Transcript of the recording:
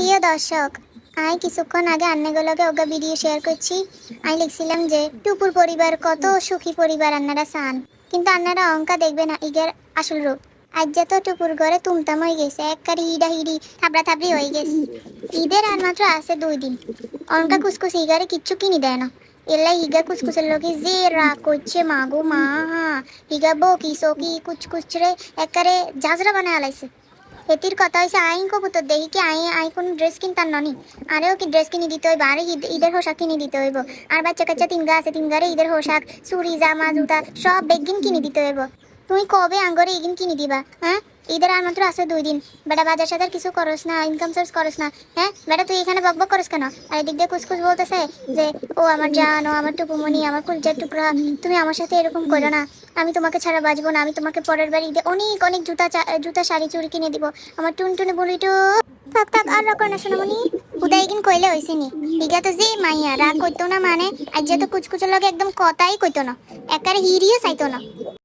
প্রিয় দর্শক, আমি কিছুক্ষণ আগে আন্নাগুলোকে ওগা ভিডিও শেয়ার করছি। আমি লিখছিলাম যে, টুপুর পরিবার কত সুখী পরিবার আন্নারা সান। কিন্তু আন্নারা অঙ্কা দেখবে না, ইগের আসল রূপ। আজ যে তো টুপুর ঘরে তুমতাম হয়ে গেছে একবারে হিডা হিডি, থাবড়া থাবড়ি হয়ে গেছে। ঈদের আর মাত্র আছে দুই দিন। অঙ্কা কুসকুস ইগারে কিচ্ছু কিনি দেয় না। এলাই হিগা কুসকুসের লোকে যে রাগ করছে, মাগো মা হিগা বকি সকি কুচকুচ রে একবারে জাজরা বানায় আলাইছে। হেতির কথা হয়েছে আইন কবুতর দেখি কি আই আই কোন ড্রেস কিনতাম ননি। আরেও কি ড্রেস কিনে দিতে হইব আরে ঈদ- ঈদের পোশাক কিনে দিতে হইব। আর বাচ্চা কাচ্চা তিনগা আছে তিনগারে ঈদের পোশাক চুরি জামা, জুতা সব বেগিন কিনে দিতে হইব। তুই কবে আঙ্গরে ইগিন কিনে দিবা হ্যাঁ? ঈদের আর মাত্র আছে দুই দিন। বেটা, বাজার সাজার কিছু করস না ইনকাম সোর্স করস না হ্যাঁ? বেটা, তুই এখানে বকবক করস কেন? আর এদিক দিয়ে কুসকুস বলতেছে যে, ও আমার জান, ও আমার টুকুমনি আমার কুলজার টুকরা, তুমি আমার সাথে এরকম করো না। আমি তোমাকে ছাড়া বাঁচবো না, আমি তোমাকে পরের বার ঈদে অনেক অনেক জুতা জুতা শাড়ি চুড়ি কিনে দিব। আমার টুনটুনি বলিটু থাক থাক, আর রাখো না সোনামণি। উদয় কিন কইলে হইছে নি। ইগা তো যে মাইয়া, রাগ করতো না মানে আজ যে তো কুচকুচের লগে একদম কথাই কইতো না। একারে হিরিও চাইতো না।